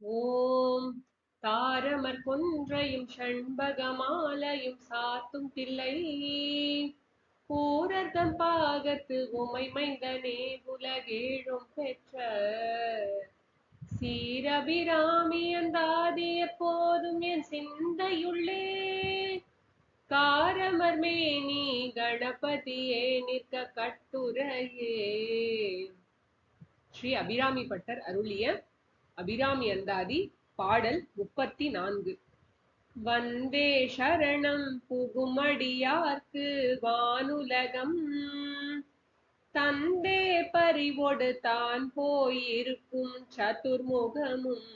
ஓம் தாரமர் கொன்றையும் ஷண்பகமாலையும் சாத்தும் தில்லை. கூரர்தம் பாகத்து உமை மைந்தனே உலகேழும் பெற்ற சீரபிராமி அந்தாதி எப்போதும் என் சிந்தையுள்ளே. காரமர் மேனி கணபதியே நிற்க கட்டுரையே. ஸ்ரீ அபிராமி பட்டர் அருளிய அபிராமி அந்தாதி பாடல் முப்பத்தி நான்கு வந்தே சரணம் புகுமடியார்க்கு வானுலகம். தந்தே பறிவொடு தான் போயிருக்கும் சதுர்முகமும்.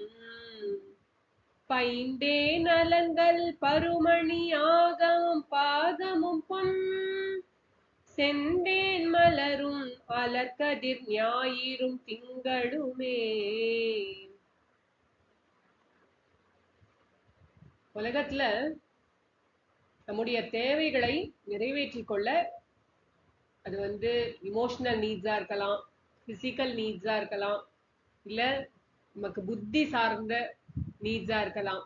பைந்தே நலங்கள் பருமணி பாகமும் பாதமும் பொன். செந்தேன் மலரும் அலர்கதிர் ஞாயிறும் திங்களுமே. உலகத்துல நம்முடைய தேவைகளை நிறைவேற்றிக் கொள்ள அது வந்து இமோஷனல் நீட்ஸாக இருக்கலாம் பிசிக்கல் நீட்ஸா இருக்கலாம் இல்ல நமக்கு புத்தி சார்ந்த நீட்ஸா இருக்கலாம்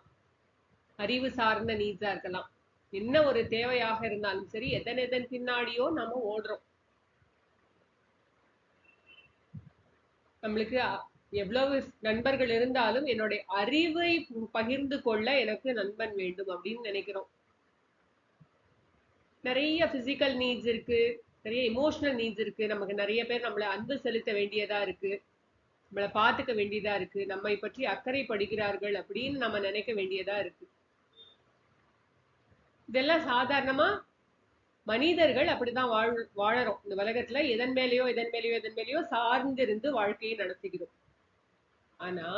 அறிவு சார்ந்த நீட்ஸா இருக்கலாம். என்ன ஒரு தேவையாக இருந்தாலும் சரி எதன் எதன் பின்னாடியோ நாம ஓடுறோம். நம்மளுக்கு எவ்வளவு நண்பர்கள் இருந்தாலும் என்னுடைய அறிவை பகிர்ந்து கொள்ள எனக்கு நண்பன் வேண்டும் அப்படின்னு நினைக்கிறோம். நிறைய பிசிக்கல் நீட்ஸ் இருக்கு. நிறைய இமோஷனல் நீட்ஸ் இருக்கு. நமக்கு நிறைய பேர் நம்மளை அன்பு செலுத்த வேண்டியதா இருக்கு. நம்மளை பார்த்துக்க வேண்டியதா இருக்கு. நம்மை பற்றி அக்கறை படுகிறார்கள் அப்படின்னு நம்ம நினைக்க வேண்டியதா இருக்கு. இதெல்லாம் சாதாரணமா மனிதர்கள் அப்படிதான் வாழ் வாழறோம். இந்த உலகத்துல எதன் மேலேயோ எதன் மேலேயோ எதன் மேலேயோ சார்ந்திருந்து வாழ்க்கையை நடத்துகிறோம். ஆனா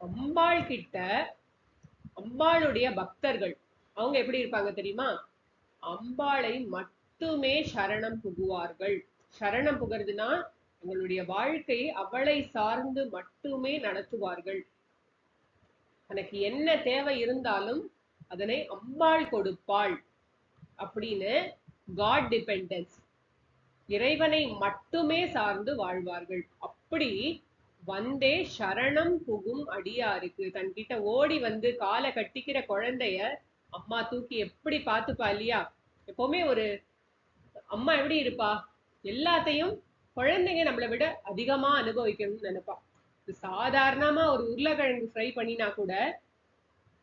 அம்பாள் கிட்ட அம்பாளுடைய பக்தர்கள் அவங்க எப்படி இருப்பாங்க தெரியுமா? அம்பாளை மட்டுமே சரணம் புகுவார்கள். சரணம் புகிறதுனா எங்களுடைய வாழ்க்கையை அவளை சார்ந்து மட்டுமே நடத்துவார்கள். எனக்கு என்ன தேவை இருந்தாலும் அதனை அம்பாள் கொடுப்பாள் அப்படின்னு காட் டிபெண்டன்ஸ் இறைவனை மட்டுமே சார்ந்து வாழ்வார்கள். அப்படி வந்தே சரணம் புகும் அடியாருக்கு. தன்கிட்ட ஓடி வந்து காலை கட்டிக்கிற குழந்தைய அம்மா தூக்கி எப்படி பார்த்துப்பா இல்லையா? எப்பவுமே ஒரு அம்மா எப்படி இருப்பா? எல்லாத்தையும் குழந்தைங்க நம்மளை விட அதிகமா அனுபவிக்கணும்னு நினைப்பா. இது சாதாரணமா ஒரு உருளைக்கிழங்கு ஃப்ரை பண்ணினா கூட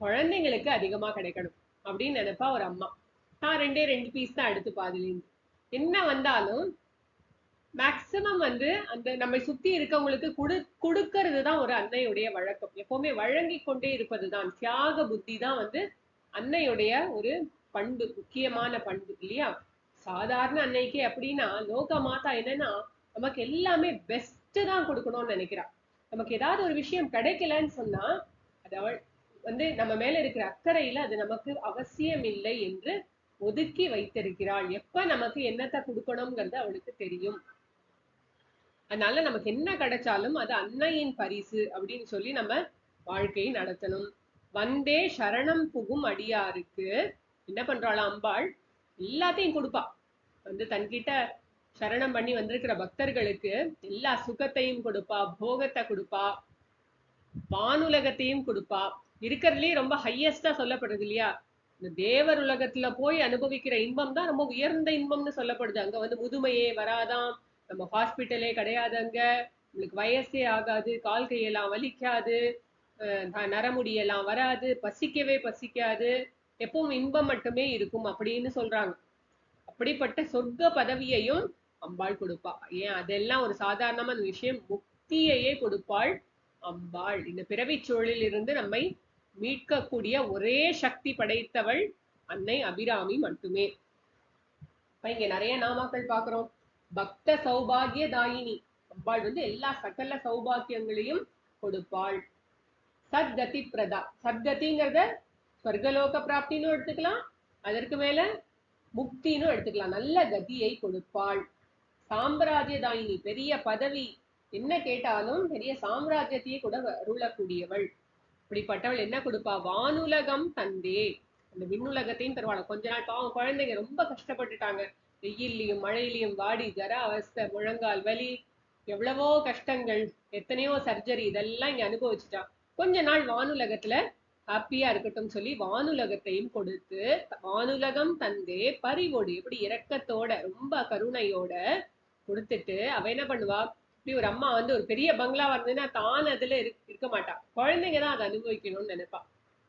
குழந்தைங்களுக்கு அதிகமா கிடைக்கணும் அப்படின்னு நினைப்பா ஒரு அம்மா. நான் ரெண்டே ரெண்டு பீஸ் தான் எடுத்துப்பா அதுலேருந்து என்ன வந்தாலும் மேக்சிமம் வந்து அந்த நம்மை சுத்தி இருக்கவங்களுக்கு குடு கொடுக்கறது தான் ஒரு அன்னையுடைய வழக்கம். எப்பவுமே வழங்கி கொண்டே இருப்பது தான் தியாக புத்தி தான் வந்து அன்னையுடைய ஒரு பண்பு முக்கியமான பண்பு இல்லையா? சாதாரண அன்னைக்கு அப்படின்னா லோக மாதா என்னன்னா நமக்கு எல்லாமே பெஸ்ட் தான் கொடுக்கணும்னு நினைக்கிறா. நமக்கு ஏதாவது ஒரு விஷயம் கிடைக்கலன்னு சொன்னா அது அவள் வந்து நம்ம மேல இருக்கிற அக்கறையில அது நமக்கு அவசியம் இல்லை என்று ஒதுக்கி வைத்திருக்கிறாள். எப்ப நமக்கு என்னத்தை கொடுக்கணுங்கிறது அவளுக்கு தெரியும். அதனால நமக்கு என்ன கிடைச்சாலும் அது அன்னையின் பரிசு அப்படின்னு சொல்லி நம்ம வாழ்க்கையை நடத்தணும். வந்தே சரணம் புகும் அடியாருக்கு. என்ன பண்றாளா அம்பாள்? எல்லாத்தையும் கொடுப்பா. வந்து தன்கிட்ட சரணம் பண்ணி வந்திருக்கிற பக்தர்களுக்கு எல்லா சுகத்தையும் கொடுப்பா போகத்தை கொடுப்பா வானுலகத்தையும் கொடுப்பா. இருக்கிறதுலயே ரொம்ப ஹையஸ்டா சொல்லப்படுது இல்லையா? இந்த தேவர் உலகத்துல போய் அனுபவிக்கிற இன்பம் தான் ரொம்ப உயர்ந்த இன்பம்னு சொல்லப்படுது. அங்க வந்து முதுமையே வராதாம். நம்ம ஹாஸ்பிட்டலே கிடையாது அங்க நம்மளுக்கு வயசே ஆகாது கால் கையெல்லாம் வலிக்காது நரமுடியெல்லாம் வராது பசிக்கவே பசிக்காது. எப்பவும் இன்பம் மட்டுமே இருக்கும் அப்படின்னு சொல்றாங்க. அப்படிப்பட்ட சொர்க்க பதவியையும் அம்பாள் கொடுப்பா. ஏன்? அதெல்லாம் ஒரு சாதாரணமான விஷயம். முக்தியையே கொடுப்பாள் அம்பாள். இந்த பிறவி சூழலில் இருந்து நம்மை மீட்கக்கூடிய ஒரே சக்தி படைத்தவள் அன்னை அபிராமி மட்டுமே. இங்க நிறைய நாமாக்கள் பாக்குறோம் பக்த சௌபாகிய தாயினி அம்பாள் வந்து எல்லா சகல சௌபாக்கியங்களையும் கொடுப்பாள். சத்கதி பிரதா. சத்கதிங்கிறத ஸ்வர்கலோக பிராப்தின்னு எடுத்துக்கலாம். அதற்கு மேல முக்தின்னு எடுத்துக்கலாம். நல்ல கதியை கொடுப்பாள். சாம்ராஜ்ய தாயினி பெரிய பதவி. என்ன கேட்டாலும் பெரிய சாம்ராஜ்யத்தையே கூட அருளக்கூடியவள். இப்படிப்பட்டவள் என்ன கொடுப்பா? வானுலகம் தந்தே. அந்த விண்ணுலகத்தையும் தருவாள். கொஞ்ச நாள் பாவம் குழந்தைங்க ரொம்ப கஷ்டப்பட்டுட்டாங்க. வெயில்லையும் மழையிலையும் வாடி ஜர அவஸ்தை முழங்கால் வலி எவ்வளவோ கஷ்டங்கள் எத்தனையோ சர்ஜரி இதெல்லாம் இங்க அனுபவிச்சுட்டான். கொஞ்ச நாள் வானுலகத்துல ஹாப்பியா இருக்கட்டும் சொல்லி வானுலகத்தையும் கொடுத்து வானுலகம் தந்தே பறிவோடு எப்படி இரக்கத்தோட ரொம்ப கருணையோட கொடுத்துட்டு அவ என்ன பண்ணுவா? இப்படி ஒரு அம்மா வந்து ஒரு பெரிய பங்களா வந்ததுன்னா தான் அதுல இருக்க இருக்க மாட்டா. குழந்தைங்க தான் அதை அனுபவிக்கணும்னு நினைப்பா.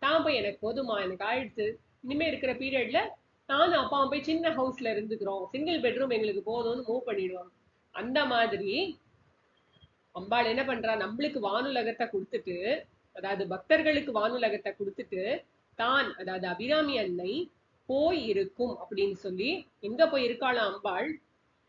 தான் போய் எனக்கு போதுமா எனக்கு ஆயிடுச்சு. இனிமே இருக்கிற பீரியட்ல நானும் அப்பாவும் போய் சின்ன ஹவுஸ்ல இருந்துக்கிறோம். சிங்கிள் பெட்ரூம் எங்களுக்கு போதும்னு மூவ் பண்ணிடுவாங்க. அந்த மாதிரி அம்பாள் என்ன பண்றா? நம்மளுக்கு வானுலகத்தை கொடுத்துட்டு அதாவது பக்தர்களுக்கு வானுலகத்தை கொடுத்துட்டு தான் அதாவது அபிராமி அன்னை போய் இருக்கும் அப்படின்னு சொல்லி எங்க போய் இருக்காளாம் அம்பாள்?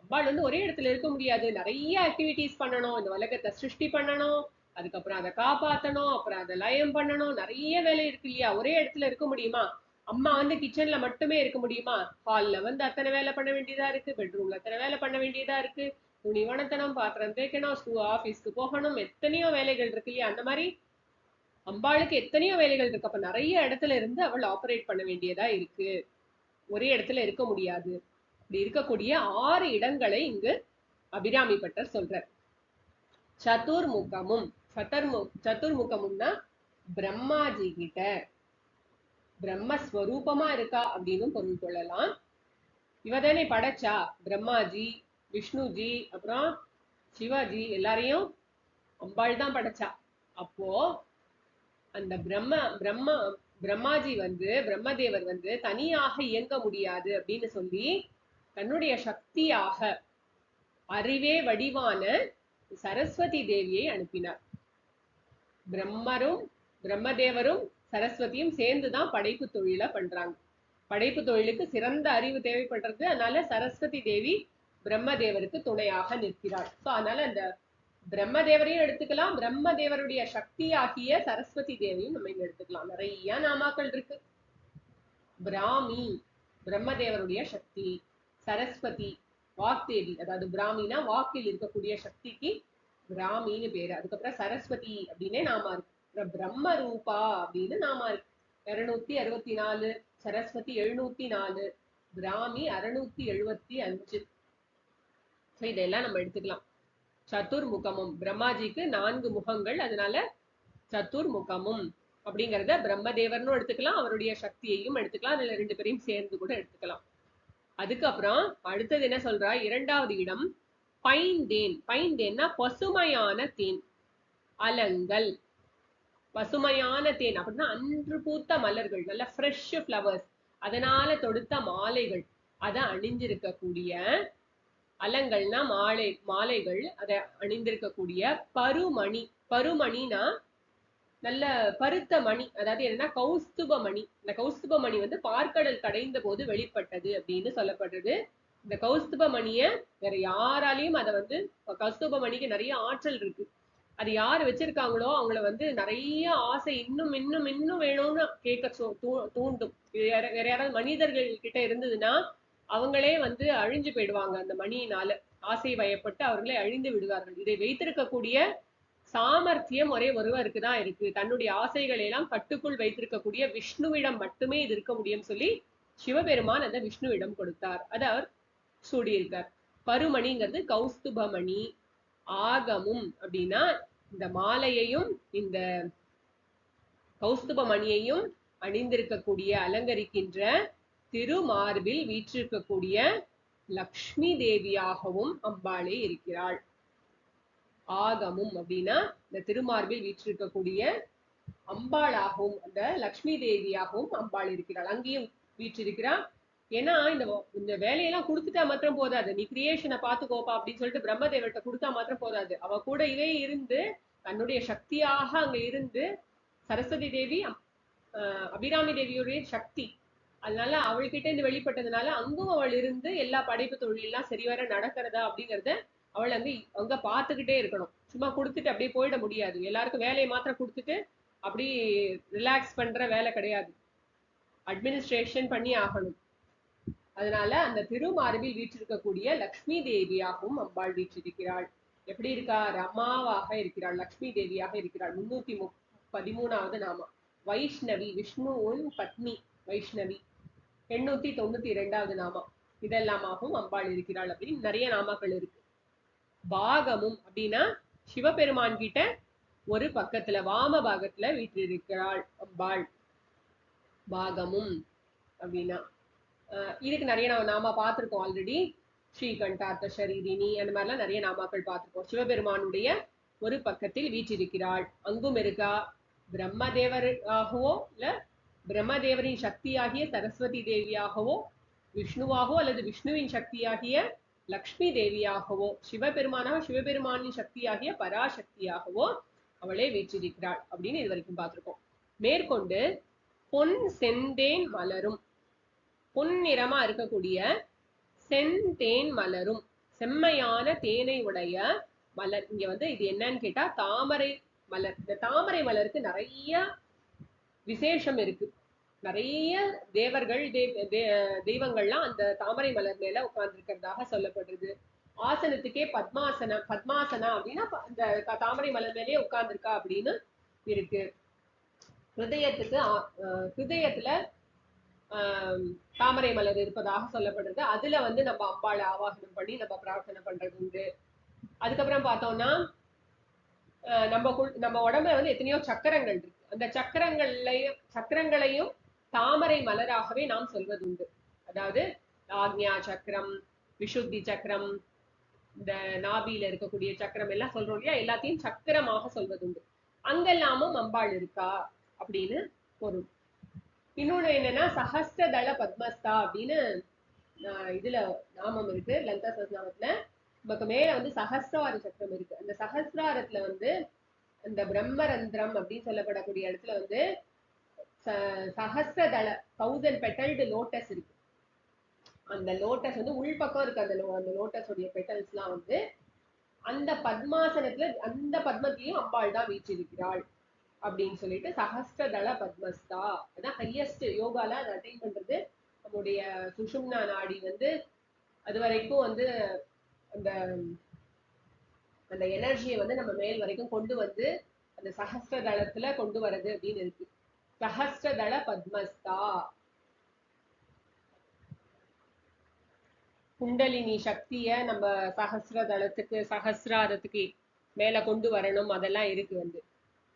அம்பாள் வந்து ஒரே இடத்துல இருக்க முடியாது. நிறைய ஆக்டிவிட்டிஸ் பண்ணணும். இந்த உலகத்தை சிருஷ்டி பண்ணணும். அதுக்கப்புறம் அதை காப்பாத்தணும். அப்புறம் அதை லயம் பண்ணணும். நிறைய வேலை இருக்கு இல்லையா? ஒரே இடத்துல இருக்க முடியுமா? அம்மா வந்து கிச்சன்ல மட்டுமே இருக்க முடியுமா? ஹால்ல வந்து அத்தனை வேலை பண்ண வேண்டியதா இருக்கு. பெட்ரூம்ல அத்தனை வேலை பண்ண வேண்டியதா இருக்கு. துணி பாத்திரம் தேய்க்கணும் ஸ்கூ ஆபீஸ்க்கு போகணும். எத்தனையோ வேலைகள் இருக்கு இல்லையா? அந்த மாதிரி அம்பாளுக்கு எத்தனையோ வேலைகள் இருக்கு. அப்ப நிறைய இடத்துல இருந்து அவள் ஆபரேட் பண்ண வேண்டியதா இருக்கு. ஒரே இடத்துல இருக்க முடியாது. இப்படி இருக்கக்கூடிய ஆறு இடங்களை இங்கு அபிராமி பட்டர் சொல்றார். சதுர்முகமும் சதர்மு சதுர்முகமும்னா பிரம்மாஜி கிட்ட. பிரம்மஸ்வரூபமா இருக்கா அப்படின்னு பொருள் கொள்ளலாம். இவ தானே படைச்சா? பிரம்மாஜி விஷ்ணுஜி அப்புறம் சிவாஜி எல்லாரையும் அம்பாள் தான் படைச்சா. அப்போ அந்த பிரம்ம பிரம்ம பிரம்மாஜி வந்து பிரம்மதேவர் வந்து தனியாக இயங்க முடியாது அப்படின்னு சொல்லி தன்னுடைய சக்தியாக அறிவே வடிவான சரஸ்வதி தேவியை அனுப்பினார். பிரம்மரும் பிரம்மதேவரும் சரஸ்வதியும் சேர்ந்து தான் படைப்பு தொழில பண்றாங்க. படைப்பு தொழிலுக்கு சிறந்த அறிவு தேவைப்படுறது. அதனால சரஸ்வதி தேவி பிரம்மதேவருக்கு துணையாக நிற்கிறார் ஸோ அதனால அந்த பிரம்மதேவரையும் எடுத்துக்கலாம். பிரம்மதேவருடைய ஆகிய சரஸ்வதி தேவியும் நம்ம இங்க எடுத்துக்கலாம். நிறைய நாமாக்கள் இருக்கு. பிராமி பிரம்மதேவருடைய சக்தி. சரஸ்வதி வாக்தேவி அதாவது பிராமினா வாக்கில் இருக்கக்கூடிய சக்திக்கு பிராமின்னு பேரு. அதுக்கப்புறம் சரஸ்வதி அப்படின்னே நாம இருக்கு பிரம்ம ரூபா அப்படின்னு நாம இருக்கு. இருநூத்தி அறுபத்தி நாலு சரஸ்வதி எழுநூத்தி நாலு பிராமி அறுநூத்தி எழுபத்தி அஞ்சு. ஸோ இதெல்லாம் நம்ம எடுத்துக்கலாம். சதுர்முகமும் பிரம்மாஜிக்கு நான்கு முகங்கள் அதனால சதுர்முகமும் அப்படிங்கறத பிரம்மதேவர்னு எடுத்துக்கலாம் அவருடைய சக்தியையும் எடுத்துக்கலாம் அதுல ரெண்டு பேரையும் சேர்ந்து கூட எடுத்துக்கலாம். அதுக்கப்புறம் அடுத்தது என்ன சொல்றா? இரண்டாவது இடம் பைந்தேன். பைந்தேன்னா பசுமையான தேன் அலங்கல் பசுமையான தேன். அப்படின்னா அன்று பூத்த மலர்கள் நல்ல ஃப்ரெஷ் ஃப்ளவர்ஸ் அதனால தொடுத்த மாலைகள். அதை அணிஞ்சிருக்கக்கூடிய அலங்கள்னா மாலை மாலைகள். அதை அணிந்திருக்கக்கூடிய பருமணி. பருமணினா நல்ல பருத்த மணி. அதாவது என்னன்னா கௌஸ்துப மணி. இந்த கௌஸ்துப மணி வந்து பார்க்கடல் கடைந்த போது வெளிப்பட்டது அப்படின்னு சொல்லப்படுறது. இந்த கௌஸ்துப மணிய வேற யாராலையும் அதை வந்து கௌஸ்துப மணிக்கு நிறைய ஆற்றல் இருக்கு. அது யார் வச்சிருக்காங்களோ அவங்கள வந்து நிறைய ஆசை இன்னும் இன்னும் இன்னும் வேணும்னு கேட்க சோ- தூண்டும். வேற வேற யாராவது மனிதர்கள் கிட்ட இருந்ததுன்னா அவங்களே வந்து அழிஞ்சு போயிடுவாங்க அந்த மணியினால. ஆசை வயப்பட்டு அவர்களே அழிந்து விடுவார்கள். இதை வைத்திருக்கக்கூடிய சாமர்த்தியம் ஒரே ஒருவருக்கு தான் இருக்கு. தன்னுடைய ஆசைகளை எல்லாம் கட்டுக்குள் வைத்திருக்கக்கூடிய விஷ்ணுவிடம் மட்டுமே இது இருக்க முடியும் சொல்லி சிவபெருமான் அந்த விஷ்ணுவிடம் கொடுத்தார். அதை அவர் சூடியிருக்கார். பருமணிங்கிறது கௌஸ்துபமணி. ஆகமும் அப்படின்னா இந்த மாலையையும் இந்த கௌஸ்துப மணியையும் அணிந்திருக்கக்கூடிய அலங்கரிக்கின்ற திருமார்பில் வீற்றிருக்கக்கூடிய லக்ஷ்மி தேவியாகவும் அம்பாளே இருக்கிறாள். ஆகமும் அப்படின்னா இந்த திருமார்பில் வீற்றிருக்கக்கூடிய அம்பாளாகவும் அந்த லக்ஷ்மி தேவியாகவும் அம்பாள் இருக்கிறாள். அங்கேயும் வீற்றிருக்கிறாள் ஏன்னா இந்த இந்த வேலையெல்லாம் கொடுத்துட்டா மாத்திரம் போதாது. நீ கிரியேஷனை பாத்துக்கோப்பா அப்படின்னு சொல்லிட்டு பிரம்மதேவர்கிட்ட கொடுத்தா மாத்திரம் போதாது. அவ கூட இவே இருந்து தன்னுடைய சக்தியாக அங்க இருந்து சரஸ்வதி தேவி அபிராமி தேவியுடைய சக்தி. அதனால அவள்கிட்ட இருந்து வெளிப்பட்டதுனால அங்கும் அவள் இருந்து எல்லா படைப்பு தொழிலெல்லாம் சரிவர நடக்கிறதா அப்படிங்கறத அவள் அங்க அங்க பாத்துக்கிட்டே இருக்கணும். சும்மா கொடுத்துட்டு அப்படியே போயிட முடியாது. எல்லாருக்கும் வேலையை மாத்திரம் கொடுத்துட்டு அப்படி ரிலாக்ஸ் பண்ற வேலை கிடையாது. அட்மினிஸ்ட்ரேஷன் பண்ணி ஆகணும். அதனால அந்த திருமார்பில் வீற்றிருக்கக்கூடிய லக்ஷ்மி தேவியாகவும் அம்பாள் வீற்றிருக்கிறாள். எப்படி இருக்கா ரமாவாக இருக்கிறாள் லக்ஷ்மி தேவியாக இருக்கிறாள். முன்னூத்தி மு பதிமூணாவது நாமம். வைஷ்ணவி விஷ்ணுவின் பத்னி வைஷ்ணவி. எண்ணூத்தி தொண்ணூத்தி இரண்டாவது நாமம். இதெல்லாமாகவும் அம்பாள் இருக்கிறாள் அப்படின்னு நிறைய நாமாக்கள் இருக்கு. பாகமும் அப்படின்னா சிவபெருமான் கிட்ட ஒரு பக்கத்துல வாம பாகத்துல வீற்றிருக்கிறாள் அம்பாள். பாகமும் அப்படின்னா இதுக்கு நிறைய நம்ம நாம பார்த்துருக்கோம் ஆல்ரெடி ஸ்ரீகண்டார்த்த ஷரீரினி அந்த மாதிரிலாம் நிறைய நாமாக்கள் பார்த்திருக்கோம். சிவபெருமானுடைய ஒரு பக்கத்தில் வீற்றிருக்கிறாள். அங்கும் இருக்கா பிரம்மதேவராகவோ இல்ல பிரம்மதேவரின் சக்தியாகிய சரஸ்வதி தேவியாகவோ விஷ்ணுவாகவோ அல்லது விஷ்ணுவின் சக்தியாகிய லக்ஷ்மி தேவியாகவோ சிவபெருமானாக சிவபெருமானின் சக்தியாகிய பராசக்தியாகவோ அவளே வீற்றிருக்கிறாள் அப்படின்னு இது வரைக்கும் பார்த்திருக்கோம். மேற்கொண்டு பொன் செந்தேன் மலரும் பொன்னிறமா இருக்கக்கூடிய செந்தேன் மலரும். செம்மையான தேனை உடைய மலர். இங்க வந்து இது என்னன்னு கேட்டா தாமரை மலர். இந்த தாமரை மலருக்கு நிறைய விசேஷம் இருக்கு. நிறைய தேவர்கள் தே- தெய்வங்கள்லாம் அந்த தாமரை மலர் மேல உட்கார்ந்துருக்கிறதாக சொல்லப்படுறது ஆசனத்துக்கே பத்மாசனம் பத்மாசனா அப்படின்னா இந்த தாமரை மலர் மேலேயே உட்கார்ந்துருக்கா அப்படின்னு இருக்கு. ஹிருதயத்துக்கு அஹ் ஹிருதயத்துல தாமரை மலர் இருப்பதாக சொல்லப்படுறது அதுல வந்து நம்ம அம்பாளை ஆவாகனம் பண்ணி நம்ம பிரார்த்தனை பண்றது உண்டு. அதுக்கப்புறம் பார்த்தோம்னா நம்ம நம்ம உடம்புல வந்து எத்தனையோ சக்கரங்கள் இருக்கு. அந்த சக்கரங்கள்லையும் சக்கரங்களையும் தாமரை மலராகவே நாம் சொல்வது உண்டு அதாவது ஆக்ஞா சக்கரம் விஷுத்தி சக்கரம் இந்த நாபியில இருக்கக்கூடிய சக்கரம் எல்லாம் சொல்றோம் இல்லையா? எல்லாத்தையும் சக்கரமாக சொல்வது உண்டு அங்கெல்லாமும் அம்பாள் இருக்கா? அப்படின்னு பொருள். இன்னொன்னு என்னன்னா சஹஸ்ரதள பத்மஸ்தா அப்படின்னு இதுல நாமம் இருக்கு லலிதா சஸ்நாமத்துல நமக்கு மேல வந்து சஹஸ்ரார சக்கரம் இருக்கு. அந்த சஹஸ்ராரத்துல வந்து அந்த பிரம்மரந்திரம் அப்படின்னு சொல்லப்படக்கூடிய இடத்துல வந்து ச- சஹஸ்ரதள தௌசண்ட் பெட்டல்டு லோட்டஸ் இருக்கு. அந்த லோட்டஸ் வந்து உள்பக்கம் இருக்கு அந்த அந்த லோட்டஸ் உடைய பெட்டல்ஸ்லாம் வந்து அந்த பத்மாசனத்துல அந்த பத்மத்திலையும் அம்பாள் தான் வீற்றிருக்கிறாள். அப்படின்னு சொல்லிட்டு சஹஸ்ரதள பத்மஸ்தா. அதான் ஹையஸ்ட் யோகால அதை அட்டைன் பண்றது நம்முடைய சுஷும்னா நாடி வந்து அது வரைக்கும் வந்து அந்த அந்த எனர்ஜியை வந்து நம்ம மேல் வரைக்கும் கொண்டு வந்து அந்த சஹஸ்ரதளத்துல கொண்டு வர்றது அப்படின்னு இருக்கு. சஹஸ்ரதள பத்மஸ்தா. குண்டலினி சக்திய நம்ம சஹஸ்ரதளத்துக்கு சஹஸ்ராரத்துக்கு மேல கொண்டு வரணும். அதெல்லாம் இருக்கு வந்து.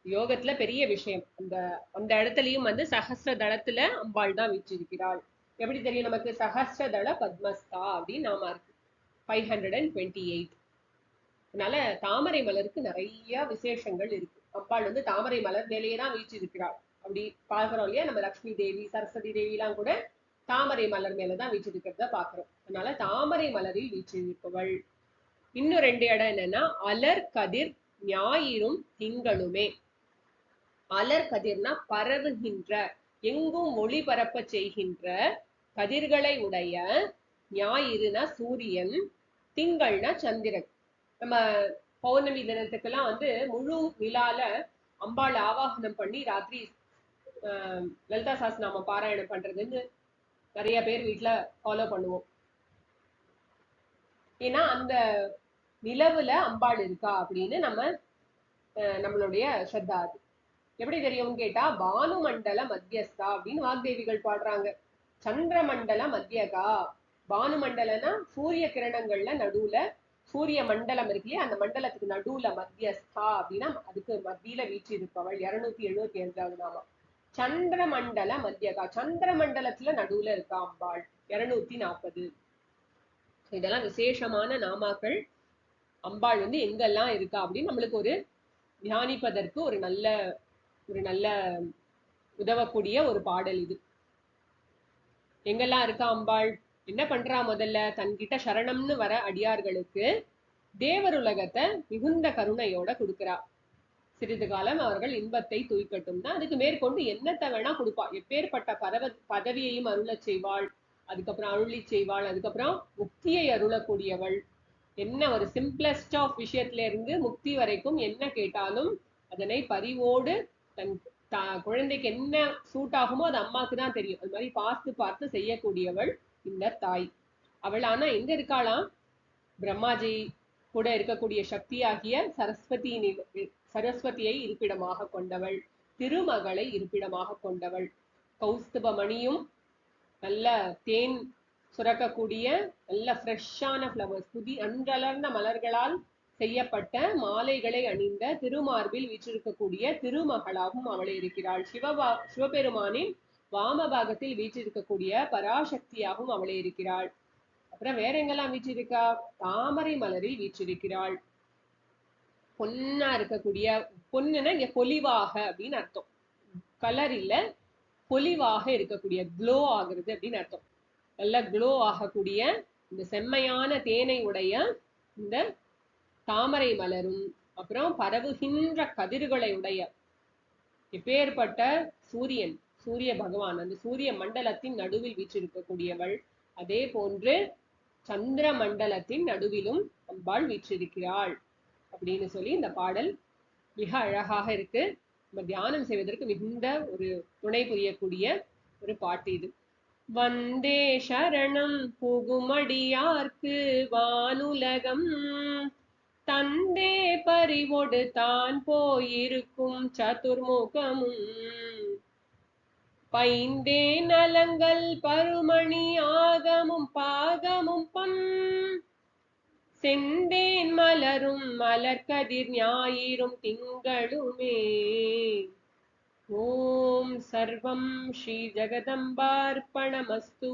யோகத்துல பெரிய விஷயம். அந்த அந்த இடத்துலயும் வந்து சஹஸ்ரதளத்துல அம்பாள் தான் வீற்றிருக்கிறாள். எப்படி தெரியும்? நமக்கு சஹஸ்ரதள பத்மஸ்தா அப்படின்னு நாம இருக்கு five hundred and twenty eight அதனால தாமரை மலருக்கு நிறைய விசேஷங்கள் இருக்கு. அம்பாள் வந்து தாமரை மலர் மேலேயே தான் வீற்றிருக்கிறாள். அப்படி பார்க்கிறோம் இல்லையா? நம்ம லக்ஷ்மி தேவி சரஸ்வதி தேவி எல்லாம் கூட தாமரை மலர் மேலதான் வீற்றிருக்கிறத பாக்குறோம் அதனால தாமரை மலரில் வீற்றிருப்பவள். இன்னும் ரெண்டு இடம் என்னன்னா அலர் கதிர் ஞாயிறும் திங்களுமே. அலர் கதிர்னா பரவுகின்ற எங்கும் ஒளிபரப்ப செய்கின்ற கதிர்களை உடைய ஞாயிறுனா சூரியன் திங்கள்னா சந்திரன். நம்ம பௌர்ணமி தினத்துக்கெல்லாம் வந்து முழு நிலால அம்பாள் ஆவாகனம் பண்ணி ராத்திரி ஆஹ், லலிதா நாம பாராயணம் பண்றதுன்னு நிறைய பேர் வீட்டுல ஃபாலோ பண்ணுவோம். ஏன்னா அந்த நிலவுல அம்பாள் இருக்கா அப்படின்னு நம்ம அஹ், நம்மளுடைய ஸ்ரத்தா அது. எப்படி தெரியும்னு கேட்டா பானு மண்டல மத்தியஸ்தா அப்படின்னு வாக்தேவிகள் பாடுறாங்க. சந்திரமண்டல மத்தியகா. பானுமண்டலனா சூரிய கிரணங்கள்ல நடுவுல சூரிய மண்டலம் இருக்கு அந்த மண்டலத்துக்கு நடுவுல மத்தியஸ்தா அப்படின்னா அதுக்கு மத்தியில வீச்சு இருப்பவள் இருநூத்தி எழுபத்தி அஞ்சாவது நாமம். சந்திரமண்டல மத்தியகா. சந்திரமண்டலத்துல நடுவுல இருக்கா அம்பாள். இருநூத்தி நாற்பது இதெல்லாம் விசேஷமான நாமாக்கள். அம்பாள் வந்து எங்கெல்லாம் இருக்கா அப்படின்னு நம்மளுக்கு ஒரு தியானிப்பதற்கு ஒரு நல்ல ஒரு நல்ல உதவக்கூடிய ஒரு பாடல் இது. எங்கெல்லாம் இருக்கா அம்பாள்? என்ன பண்றா முதல்ல? தன்கிட்ட சரணம்னு வர அடியார்களுக்கு தேவருலகத்தை மிகுந்த கருணையோட கொடுக்கிறா. சிறிது காலம் அவர்கள் இன்பத்தை தூய்க்கட்டும் தான் அதுக்கு மேற்கொண்டு என்னத்தை வேணா கொடுப்பா. எப்பேற்பட்ட பதவ பதவியையும் அருள செய்வாள். அதுக்கப்புறம் அருளி செய்வாள். அதுக்கப்புறம் முக்தியை அருளக்கூடியவள். என்ன ஒரு சிம்பிளஸ்ட் ஆஃப் விஷயத்துல இருந்து முக்தி வரைக்கும் என்ன கேட்டாலும் அதனை பரிவோடு தன் தா- குழந்தைக்கு என்ன சூட் ஆகுமோ அது அம்மாக்கு தான் தெரியும். அது மாதிரி பார்த்து பார்த்து செய்யக்கூடியவள் இந்த தாய். அவள் ஆனா எங்க இருக்காளாம் பிரம்மாஜி கூட இருக்கக்கூடிய சக்தியாகிய சரஸ்வதியின் சரஸ்வதியை இருப்பிடமாக கொண்டவள். திருமகளை இருப்பிடமாக கொண்டவள். கௌஸ்துப மணியும் நல்ல தேன் சுரக்கக்கூடிய நல்ல ஃப்ரெஷ்ஷான ஃப்ளவர்ஸ் புதி அன்றலர்ந்த மலர்களால் செய்யப்பட்ட மாலைகளை அணிந்த திருமார்பில் வீற்றிருக்கக்கூடிய திருமகளாகவும் அவளை இருக்கிறாள். சிவபா சிவபெருமானின் வாமபாகத்தில் வீற்றிருக்கக்கூடிய பராசக்தியாகவும் அவளே இருக்கிறாள். அப்புறம் வேற எங்கெல்லாம் வீற்றிருக்கா? தாமரை மலரில் வீற்றிருக்கிறாள். பொன்னா இருக்கக்கூடிய பொன்னுன்னா இங்க பொலிவாக அப்படின்னு அர்த்தம். கலர் இல்ல பொலிவாக இருக்கக்கூடிய க்ளோ ஆகுறது அப்படின்னு அர்த்தம். நல்லா க்ளோ ஆகக்கூடிய இந்த செம்மையான தேனை உடைய இந்த தாமரை மலரும் அப்புறம் பரவுகின்ற கதிர்களை உடைய எப்பேற்பட்ட சூரியன் சூரிய பகவான் அந்த சூரிய மண்டலத்தின் நடுவில் வீற்றிருக்கக்கூடியவள். அதே போன்று சந்திர மண்டலத்தின் நடுவிலும் அம்பாள் வீற்றிருக்கிறாள் அப்படின்னு சொல்லி இந்த பாடல் மிக அழகாக இருக்கு. நம்ம தியானம் செய்வதற்கு மிகுந்த ஒரு துணை புரியக்கூடிய ஒரு பாட்டு இது. வந்தே சரணம் புகுமடியார்க்கு வானுலகம் தந்தே பறிவொடு தான் போயிருக்கும் சதுர்முகமும். பைந்தே நலங்கள் பருமணி ஆகமும் பாகமும் பம். செந்தேன் மலரும் மலர்கதிர் ஞாயிறும் திங்களுமே. ஓம் சர்வம் ஸ்ரீ ஜெகதம்பார்ப்பணமஸ்து.